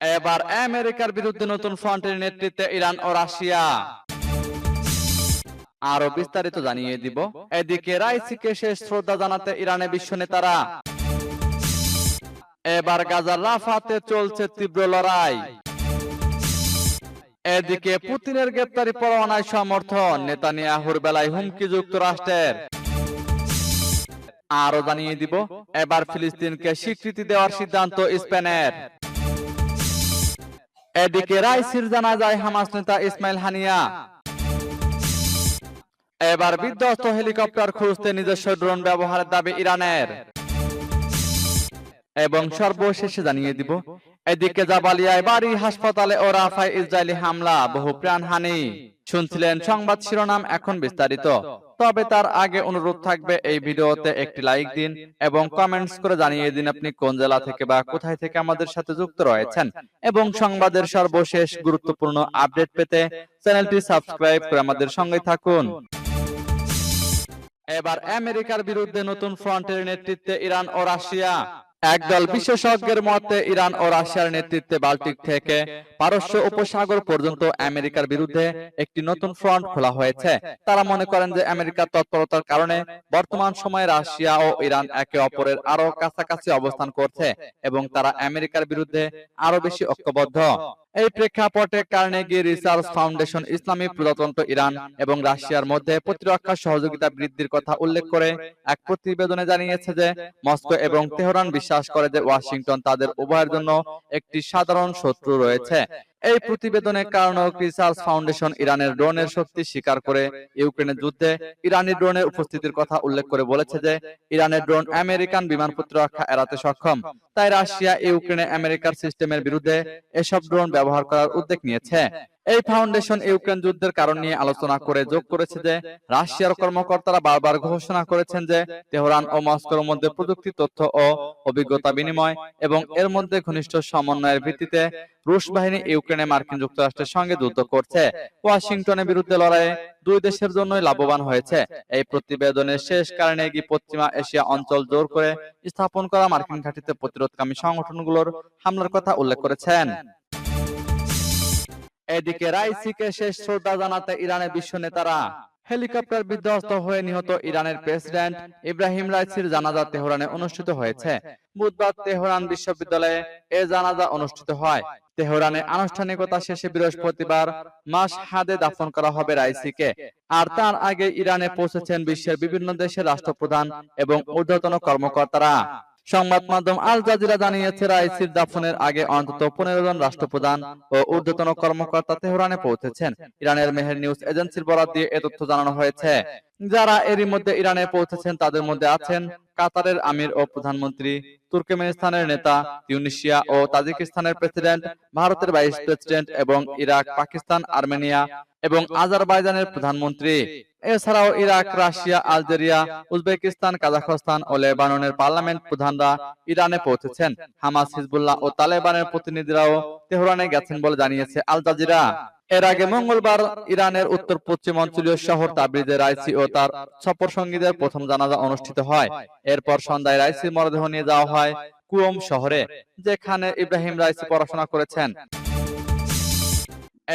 এবার আমেরিকার বিরুদ্ধে নতুন ফ্রন্টের নেতৃত্বে ইরান ও রাশিয়া। আরও বিস্তারিত জানিয়ে দিব। এদিকে রাইসিকে শেষ শ্রদ্ধা জানাতে ইরানে বিশ্ব নেতারা। এবার গাজার রাফাতে চলছে তীব্র লড়াই। এদিকে পুতিনের গ্রেপ্তারি পরোয়ানায় সমর্থন, নেতানিয়াহুর বেলায় হুমকি যুক্তরাষ্ট্রের। আরও জানিয়ে দিব, এবার ফিলিস্তিনকে স্বীকৃতি দেওয়ার সিদ্ধান্ত স্পেনের। এদিকে রাইসির জানা যায় হামাস নেতা ইসমাইল হানিয়া। এবার বিধ্বস্ত হেলিকপ্টার খুঁজতে নিজস্ব ড্রোন ব্যবহারের দাবি ইরানের। এবং সর্বশেষে জানিয়ে দিব এদিকে জাবালিয়ায় বাড়ি হাসপাতালে ও রাফায় ইসরায়েলি হামলা বহু প্রাণহানি। শুনছিলেন সংবাদ শিরোনাম এখন বিস্তারিত। তবে তার আগে অনুরোধ থাকবে এই ভিডিওতে একটি লাইক দিন এবং কমেন্টস করে জানিয়ে দিন আপনি কোন জেলা থেকে বা কোথায় থেকে আমাদের সাথে যুক্ত রয়েছেন। এবং সংবাদের সর্বশেষ গুরুত্বপূর্ণ আপডেট পেতে চ্যানেলটি সাবস্ক্রাইব করে আমাদের সঙ্গে থাকুন। এবার আমেরিকার বিরুদ্ধে নতুন ফ্রন্টের নেতৃত্বে ইরান ও রাশিয়া। একদল বিশেষজ্ঞের মতে, ইরান ও রাশিয়ার নেতৃত্বে বাল্টিক থেকে পারস্য উপসাগর পর্যন্ত আমেরিকার বিরুদ্ধে একটি নতুন ফ্রন্ট খোলা হয়েছে। তারা মনে করেন যে আমেরিকার তৎপরতার কারণে বর্তমান সময়ে রাশিয়া ও ইরান একে অপরের আরও কাছাকাছি অবস্থান করছে এবং তারা আমেরিকার বিরুদ্ধে আরও বেশি ঐক্যবদ্ধ। এই প্রেক্ষাপটে কার্নেগি রিসার্চ ফাউন্ডেশন ইসলামী প্রজাতন্ত্র ইরান এবং রাশিয়ার মধ্যে প্রতিরক্ষা সহযোগিতা বৃদ্ধির কথা উল্লেখ করে এক প্রতিবেদনে জানিয়েছে যে মস্কো এবং তেহরান বিশ্বাস করে যে ওয়াশিংটন তাদের উভয়ের জন্য একটি সাধারণ শত্রু রয়েছে। এই প্রতিবেদনের কারণে রিসার্চ ফাউন্ডেশন ইরানের ড্রোনের শক্তি স্বীকার করে ইউক্রেনের যুদ্ধে ইরানি ড্রোনের উপস্থিতির কথা উল্লেখ করে বলেছে যে ইরানের ড্রোন আমেরিকান বিমান প্রতিরক্ষা এড়াতে সক্ষম। তাই রাশিয়া ইউক্রেনে আমেরিকার সিস্টেমের বিরুদ্ধে এসব ড্রোন ব্যবহার করার উদ্যোগ নিয়েছে। এই ফাউন্ডেশন ইউক্রেন যুদ্ধের কারণ নিয়ে আলোচনা করে যোগ করেছে যে, রাশিয়ার কর্মকর্তারা বারবার ঘোষণা করেছেন যে, তেহরান ও মস্কোর মধ্যে প্রযুক্তি তথ্য ও অভিজ্ঞতা বিনিময় এবং এর মধ্যে ঘনিষ্ঠ সমন্বয়ের ভিত্তিতে রুশ বাহিনী ইউক্রেনে মার্কিন যুক্তরাষ্ট্রের সঙ্গে যুদ্ধ করছে। ওয়াশিংটনের বিরুদ্ধে লড়াইয়ে দুই দেশের জন্যই লাভবান হয়েছে। এই প্রতিবেদনের শেষ কারণে কি পশ্চিমা এশিয়া অঞ্চল জোর করে স্থাপন করা মার্কিন ঘাঁটিতে প্রতিরোধকামী সংগঠনগুলোর হামলার কথা উল্লেখ করেছেন। এদিকে রাইসিকে শেষ শ্রদ্ধা জানাতে ইরানের বিশ্ব নেতারা। হেলিকপ্টার বিধ্বস্ত হয়ে নিহত ইরানের প্রেসিডেন্ট ইব্রাহিম রাইসির জানাজা তেহরানে অনুষ্ঠিত হয়েছে। বুধবার তেহরান বিশ্ববিদ্যালয়ে এ জানাজা অনুষ্ঠিত হয়। তেহরানে আনুষ্ঠানিকতা শেষে বৃহস্পতিবার মাস হাদে দাফন করা হবে রাইসিকে। আর তার আগে ইরানে পৌঁছেছেন বিশ্বের বিভিন্ন দেশের রাষ্ট্রপ্রধান এবং ঊর্ধ্বতন কর্মকর্তারা। সংবাদ মাধ্যম আল জাজিরা জানিয়েছে, রাইসির দাফনের আগে অন্তত পনেরো জন রাষ্ট্রপ্রধান ও ঊর্ধ্বতন কর্মকর্তা তেহরানে পৌঁছেছেন। ইরানের মেহের নিউজ এজেন্সির বরাদ দিয়ে এ তথ্য জানানো হয়েছে। যারা এরই মধ্যে ইরানে পৌঁছেছেন, তাদের মধ্যে আছেন কাতারের আমির ও প্রধানমন্ত্রী, তুর্কমেনিস্তানের নেতা তিউনিশিয়া ও তাজিকিস্তানের প্রেসিডেন্ট, ভারতের ভাইস প্রেসিডেন্ট এবং ইরাক, পাকিস্তান, আর্মেনিয়া এবং আজারবাইজানের প্রধানমন্ত্রী। এছাড়াও Iraq Russia Algeria Uzbekistan Kazakhstan ও লেবাননের পার্লামেন্ট প্রধানরা ইরানে পৌঁছেছেন। হামাস হিজবুল্লাহ ও তালেবানের প্রতিনিধিরাও তেহরানে গেছেন বলে জানিয়েছে আল জাজিরা। এর আগে মঙ্গলবার ইরানের উত্তর পশ্চিম অঞ্চলীয় শহর তাবরিজে রাইসি ও তার সফর সঙ্গীদের প্রথম জানাজা অনুষ্ঠিত হয়। এরপর সন্ধ্যায় রাইসির মরদেহ নিয়ে যাওয়া হয় কুয়ম শহরে যেখানে ইব্রাহিম রাইসি পড়াশোনা করেছেন।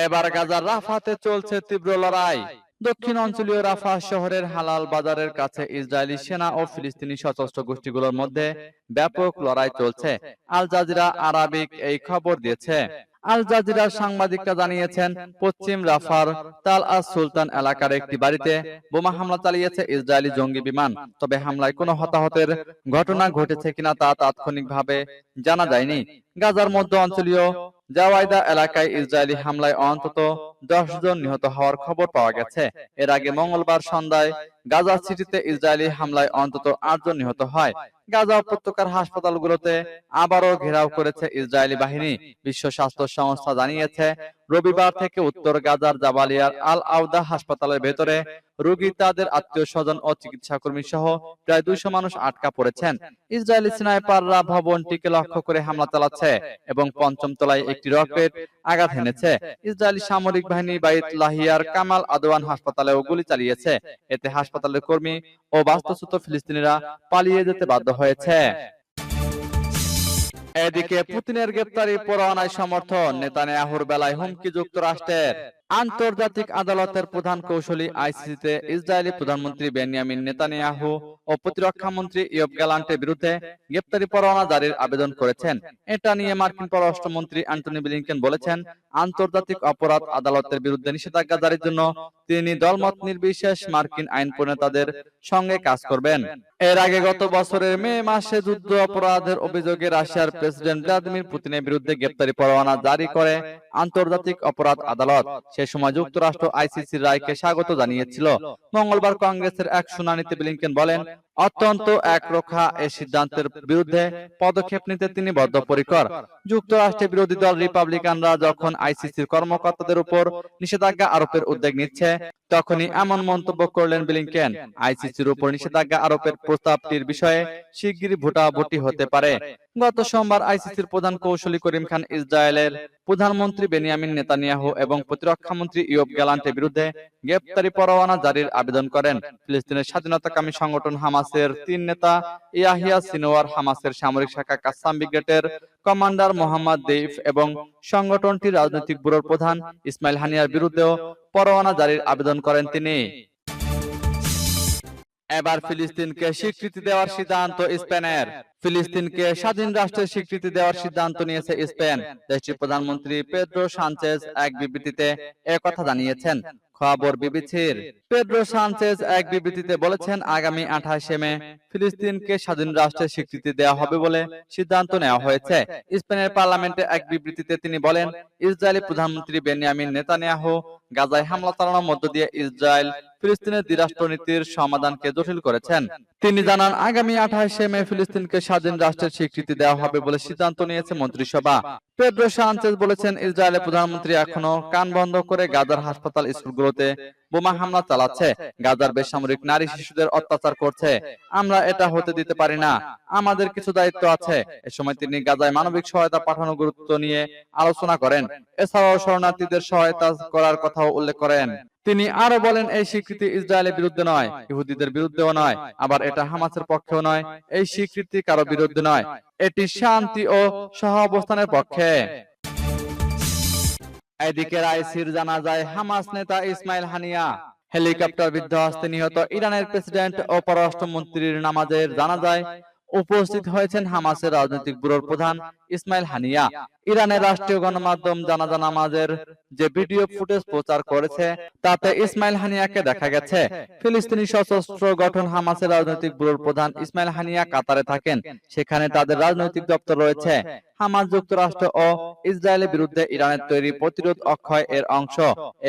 এবার গাজার রাফাতে চলছে তীব্র লড়াই দক্ষিণ অঞ্চলীয় রাফা শহরের হালাল বাজারের কাছে ইসরায়েলি সেনা ও ফিলিস্তিনি সশস্ত্র গোষ্ঠীগুলোর মধ্যে ব্যাপক লড়াই চলছে। আল জাজিরা আরাবিক এই খবর দিয়েছে। আল জাজিরার সাংবাদিকরা জানিয়েছেন পশ্চিম রাফার তাল আস সুলতান এলাকার একটি বাড়িতে বোমা হামলা চালিয়েছে ইসরায়েলি জঙ্গি বিমান। তবে হামলায় কোনো হতাহতের ঘটনা ঘটেছে কিনা তা তাৎক্ষণিকভাবে জানা যায়নি। গাজার মধ্য অঞ্চলীয় জাওয়াইদা এলাকায় ইসরায়েলি হামলায় অন্তত দশ জন নিহত হওয়ার খবর পাওয়া গেছে। এর আগে মঙ্গলবার সন্ধ্যায় গাজা সিটিতে ইসরায়েলি হামলায় অন্তত আট জন নিহত হয়। গাজা উপত্যকার হাসপাতালগুলোতে আবারও ঘেরাও করেছে ইসরায়েলি বাহিনী, বিশ্ব স্বাস্থ্য সংস্থা জানিয়েছে। রবিবার থেকে উত্তর গাজার জাবালিয়ার আল আউদা হাসপাতালের ভেতরে রোগী, তাদের আত্মীয় স্বজন ও চিকিৎসা কর্মী সহ প্রায় দুইশো মানুষ আটকা পড়েছেন। ইসরায়েলি স্নাইপাররা ভবনটিকে লক্ষ্য করে হামলা চালাচ্ছে এবং পঞ্চম তলায় একটি রকেট আঘাত হেনেছে ইসরায়েলি সামরিক বাহিনী বাইত লাহিয়ার কামাল আদওয়ান হাসপাতালেও গুলি চালিয়েছে। এতে হাসপাতালের কর্মী ও বাস্তুচ্যুত ফিলিস্তিনিরা পালিয়ে যেতে বাধ্য হয়েছে। এদিকে পুতিনের গ্রেপ্তারি পরোয়ানায় সমর্থন নেতানিয়াহুর বেলায় হুমকি যুক্তরাষ্ট্রের। আন্তর্জাতিক আদালতের প্রধান কৌশলী আইসিসিতে ইসরায়েলি প্রধানমন্ত্রী বেনিয়ামিন নেতানিয়াহু ও প্রতিরক্ষা মন্ত্রী ইয়ব গ্যালান্টের বিরুদ্ধে গ্রেপ্তারি পরোয়ানা জারির আবেদন করেছেন। এটা নিয়ে মার্কিন পররাষ্ট্রমন্ত্রী অ্যান্টনি ব্লিংকেন বলেছেন, আন্তর্জাতিক অপরাধ আদালতের বিরুদ্ধে নিষেধাজ্ঞা জারির জন্য তিনি দলমত নির্বিশেষ মার্কিন আইন প্রণেতাদের সঙ্গে কাজ করবেন। এর আগে গত বছরের মে মাসে যুদ্ধ অপরাধের অভিযোগে রাশিয়ার প্রেসিডেন্ট ভ্লাদিমির পুতিনের বিরুদ্ধে গ্রেপ্তারি পরোয়ানা জারি করে আন্তর্জাতিক অপরাধ আদালত। সে সময় যুক্তরাষ্ট্র আইসিসির রায়কে স্বাগত জানিয়েছিল। মঙ্গলবার কংগ্রেসের এক শুনানিতে ব্লিংকেন বলেন, অত্যন্ত একরোখা এই সিদ্ধান্তের বিরুদ্ধে পদক্ষেপ নিতে তিনি বদ্ধপরিকর। যুক্তরাষ্ট্রের বিরোধী দল রিপাবলিকানরা যখন আইসিসির কর্মকর্তাদের উপর নিষেধাজ্ঞা আরোপের উদ্যোগ নিচ্ছে তখনই এমন মন্তব্য করলেন ব্লিংকেন। আইসিসির উপর নিষেধাজ্ঞা আরোপের প্রস্তাবটির বিষয়ে শিগগিরই ভোটাভুটি হতে পারে। গত সোমবার আইসিসির প্রধান কৌশলী করিম খান ইসরায়েলের প্রধানমন্ত্রী বেনিয়ামিন নেতানিয়াহু এবং প্রতিরক্ষা মন্ত্রী ইয়ব গ্যালান্টের বিরুদ্ধে গ্রেপ্তারি পরোয়ানা জারির আবেদন করেন। ফিলিস্তিনের স্বাধীনতাকামী সংগঠন হামাসের তিন নেতা ইয়াহিয়া সিনোয়ার, হামাসের সামরিক শাখা কাসাম ব্রিগেডের কমান্ডার মোহাম্মদ দেইফ এবং সংগঠনটির রাজনৈতিক ব্যুরোর প্রধান ইসমাইল হানিয়ার বিরুদ্ধেও পরোয়ানা জারির আবেদন করেন তিনি। এবার ফিলিস্তিনকে স্বীকৃতি দেওয়ার সিদ্ধান্ত স্পেনের। ফিলিস্তিনকে স্বাধীন রাষ্ট্রের স্বীকৃতি দেওয়ার সিদ্ধান্ত নিয়েছে স্পেন। দেশটির প্রধানমন্ত্রী পেড্রো সানচেজ এক বিবৃতিতে একথা জানিয়েছেন। খবর বিবিসির। পেড্রো সানচেজ এক বিবৃতিতে বলেছেন, আগামী আঠাশে মে ফিলিস্তিনকে স্বাধীন রাষ্ট্রের স্বীকৃতি দেওয়া হবে বলে সিদ্ধান্ত নেওয়া হয়েছে। স্পেনের পার্লামেন্টে এক বিবৃতিতে তিনি বলেন, ইসরায়েলি প্রধানমন্ত্রী বেনিয়ামিন নেতানিয়াহু গাজায় হামলা চালানোর মধ্য দিয়ে ইসরায়েল ফিলিস্তিনের দ্বিরাষ্ট্রনীতির সমাধানকে জটিল করেছেন। তিনি জানান, আগামী আঠাশে মে ফিলিস্তিনকে স্বাধীন রাষ্ট্রের স্বীকৃতি দেওয়া হবে বলে সিদ্ধান্ত নিয়েছে মন্ত্রিসভা। পেড্রো সানচেজ বলেছেন, ইসরায়েলের প্রধানমন্ত্রী এখনও কান বন্ধ করে গাজার হাসপাতাল স্কুলগুলোতে বোমা হামলা চালাচ্ছে। গাজার বেসামরিক নারী শিশুদের অত্যাচার করছে। আমরা এটা হতে দিতে পারি না। আমাদের কিছু দায়িত্ব আছে। এ সময় তিনি গাজায় মানবিক সহায়তা পাঠানো গুরুত্ব নিয়ে আলোচনা করেন। এছাড়াও শরণার্থীদের সহায়তা করার কথাও উল্লেখ করেন। তিনি আরও বলেন, এই স্বীকৃতি ইসরায়েলের বিরুদ্ধে নয়, ইহুদিদের বিরুদ্ধেও নয়। আবার এটা হামাসের পক্ষেও নয়। এই স্বীকৃতি কারও বিরুদ্ধে নয়। এটি শান্তি ও সহ অবস্থানের পক্ষে। এদিকে রাইসির জানা যায় হামাস নেতা ইসমাইল হানিয়া হেলিকপ্টার বিধ্বস্তে নিহত ইরানের প্রেসিডেন্ট ও পররাষ্ট্রমন্ত্রীর নামাজের জানা যায় উপস্থিত হয়েছেন হামাসের রাজনৈতিক ব্যুরোর প্রধান ইসমাইল হানিয়া, ইরানের রাষ্ট্রীয় গণমাধ্যম জানাজা নামাজের যে ভিডিও ফুটেজ প্রচার করেছে, তাতে ইসমাইল হানিয়াকে দেখা গেছে। ফিলিস্তিনি সশস্ত্র গঠন হামাসের রাজনৈতিক ব্যুরোর প্রধান ইসমাইল হানিয়া কাতারে থাকেন। সেখানে তাদের রাজনৈতিক দপ্তর রয়েছে। হামাস যুক্তরাষ্ট্র ও ইসরায়েলের বিরুদ্ধে ইরানের তৈরি প্রতিরোধ অক্ষয় এর অংশ।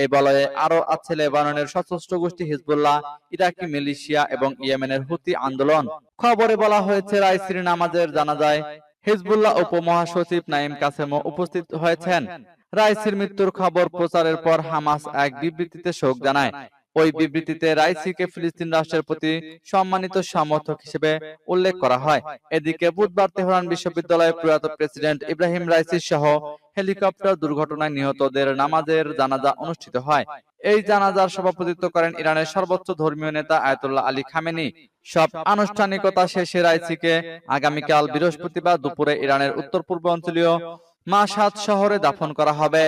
এই বলয়ে আরও আছে লেবাননের সশস্ত্র গোষ্ঠী হিজবুল্লাহ, ইরাকি মিলিশিয়া এবং ইয়েমেনের হুতি আন্দোলন। খবরে বলা হয়েছে রাইসির নামাজের জানা যায় হিজবুল্লাহ উপমহাসচিব নাইম কাসেমও উপস্থিত হয়েছেন। রাইসির মৃত্যুর খবর প্রচারের পর হামাস এক বিবৃতিতে শোক জানায়। ওই বিবৃতিতে রাইসিকে ফিলিস্তিন রাষ্ট্রের প্রতি সম্মানিত সমর্থক হিসেবে উল্লেখ করা হয়। এদিকে বুধবার তেহরান বিশ্ববিদ্যালয়ের প্রয়াত প্রেসিডেন্ট ইব্রাহিম রাইসি সহ হেলিকপ্টার দুর্ঘটনায় নিহতদের নামাজের জানাজা অনুষ্ঠিত হয়। এই জানাজার সভাপতিত্ব করেন ইরানের সর্বোচ্চ ধর্মীয় নেতা আয়তুল্লাহ আলী খামেনি। সব আনুষ্ঠানিকতা শেষে রাইসিকে আগামীকাল বৃহস্পতিবার দুপুরে ইরানের উত্তর পূর্ব অঞ্চলীয় মাসাদ শহরে দাফন করা হবে।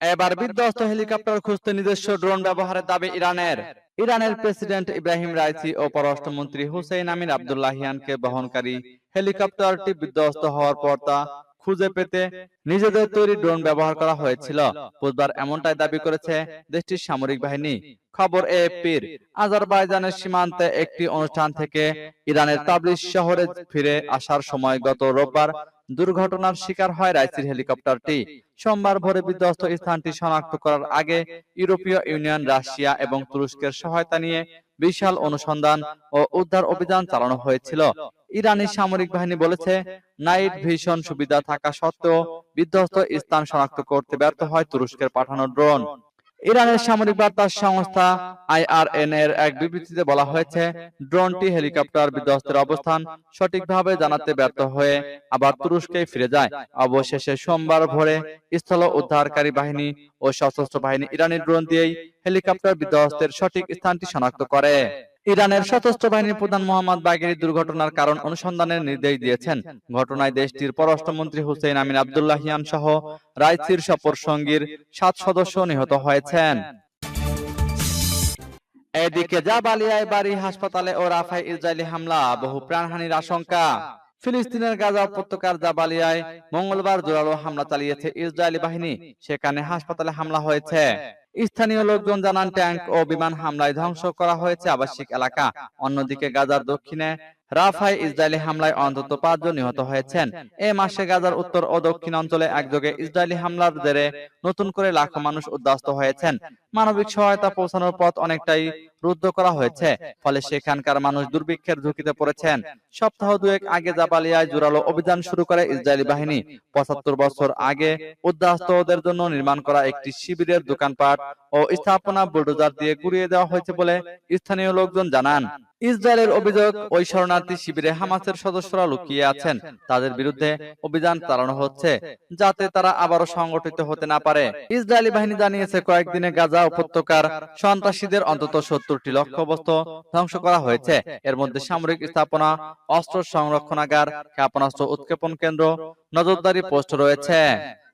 এবার বিধ্বস্ত হেলিকপ্টার খুঁজতে নিজস্ব ড্রোন ব্যবহারের দাবি ইরানের। ইরানের প্রেসিডেন্ট ইব্রাহিম রাইসি ও পররাষ্ট্রমন্ত্রী হুসেইন আমির আবদুল্লাহিয়ানকে বহনকারী হেলিকপ্টারটি বিধ্বস্ত হওয়ার পর তা খুঁজে পেতে নিজেদের তৈরি ড্রোন ব্যবহার করা হয়েছিল। বুধবার এমনটাই দাবি করেছে দেশটির সামরিক বাহিনী। খবর এএফপির আজারবাইজানের সীমান্তে একটি অনুষ্ঠান থেকে ইরানের তাবলিস শহরে ফিরে আসার সময় গত রোববার দুর্ঘটনার শিকার হয় রাইসির হেলিকপ্টারটি। সোমবার ভোরে বিধ্বস্ত স্থানটি শনাক্ত করার আগে ইউরোপীয় ইউনিয়ন, রাশিয়া এবং তুরস্কের সহায়তা নিয়ে বিশাল অনুসন্ধান ও উদ্ধার অভিযান চালানো হয়েছিল। ইরানি সামরিক বাহিনী বলেছে, নাইট ভিশন সুবিধা থাকা সত্ত্বেও বিধ্বস্ত স্থান শনাক্ত করতে ব্যর্থ হয় তুরস্কের পাঠানো ড্রোন। ইরানের সামরিক বার্তা সংস্থা আইআরএন এর এক বিবৃতিতে বলা হয়েছে ড্রোনটি হেলিকপ্টার বিধ্বস্তের অবস্থান সঠিকভাবে জানাতে ব্যর্থ হয়ে আবার তুরস্কে ফিরে যায়। অবশেষে সোমবার ভোরে স্থল উদ্ধারকারী বাহিনী ও সশস্ত্র বাহিনী ইরানি ড্রোন দিয়েই হেলিকপ্টার বিধ্বস্তের সঠিক স্থানটি শনাক্ত করে। ইরানের সশস্ত্র বাহিনীর প্রধান মোহাম্মদ বাগেরি দুর্ঘটনার কারণ অনুসন্ধানের নির্দেশ দিয়েছেন। ঘটনায় দেশটির পররাষ্ট্রমন্ত্রী হুসেইন আমিন আবদুল্লাহিয়ান সহ রাইসির সফর সঙ্গীর সাত সদস্য নিহত হয়েছেন। এদিকে জাবালিয়ায় বাড়ি হাসপাতালে ও রাফায় ইসরায়েলি হামলা, বহু প্রাণহানির আশঙ্কা। ফিলিস্তিনের গাজা উপত্যকার জাবালিয়ায় মঙ্গলবার জোরালো হামলা চালিয়েছে ইসরায়েলি বাহিনী। সেখানে হাসপাতালে হামলা হয়েছে। স্থানীয় লোকজন জানান ট্যাঙ্ক ও বিমান হামলায় ধ্বংস করা হয়েছে আবাসিক এলাকা। অন্যদিকে গাজার দক্ষিণে রাফায় ইসরায়েলি হামলায় অন্তত পাঁচজন নিহত হয়েছেন। এ মাসে গাজার উত্তর ও দক্ষিণ অঞ্চলে একযোগে ইসরায়েলি হামলার জেরে নতুন করে লাখো মানুষ উদ্বাস্ত হয়েছেন। মানবিক সহায়তা পৌঁছানোর পথ অনেকটাই রুদ্ধ করা হয়েছে। ফলে সেখানকার মানুষ দুর্ভিক্ষের ঝুঁকিতে পড়েছেন। সপ্তাহ দুয়েক আগে জাবালিয়ায় জোরালো অভিযান শুরু করে ইসরায়েলি বাহিনী। পঁচাত্তর বছর আগে উদ্বাস্তদের জন্য নির্মাণ করা একটি শিবিরের দোকানপাট ও স্থাপনা বুলডোজার দিয়ে গুড়িয়ে দেওয়া হয়েছে বলে স্থানীয় লোকজন জানান। ইসরায়েলের অভিযোগ, ওই শরণার্থী শিবিরে হামাসের সদস্যরা লুকিয়ে আছেন। তাদের বিরুদ্ধে অভিযান চালানো হচ্ছে, যাতে তারা আবারও সংগঠিত হতে না পারে। ইসরায়েলি বাহিনী জানিয়েছে, কয়েকদিনে গাজা উপত্যকার সন্ত্রাসীদের অন্তত সত্তরটি লক্ষ্যবস্তু ধ্বংস করা হয়েছে। এর মধ্যে সামরিক স্থাপনা, অস্ত্র সংরক্ষণাগার, ক্ষেপণাস্ত্র উৎক্ষেপণ কেন্দ্র, নজরদারি পোস্ট রয়েছে।